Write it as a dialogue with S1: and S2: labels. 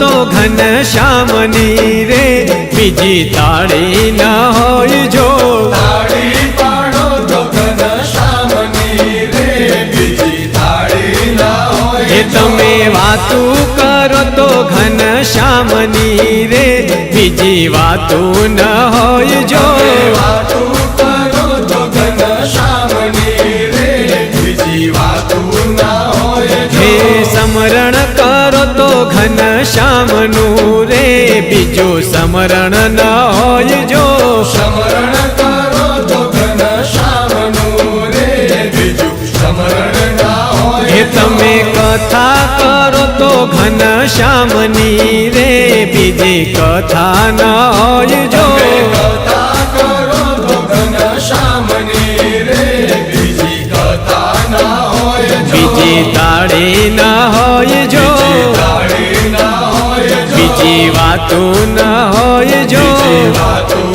S1: તો ઘન શ્યામની રે. બીજી તાળી ન હોય જો. તમે વાતું કરો તો ઘન શ્યામની રે. બીજી વાતું ન હોય જો. ઘન શ્યામનું રે બીજું સમરણ ન હોય જો.
S2: સમરણ કરો તો ઘનશ્યામનું રે બીજું સમરણ ના
S1: તમે કથા કરો તો ઘન શ્યામની રે બીજી કથા ન હોય તાળી ના હોય જો.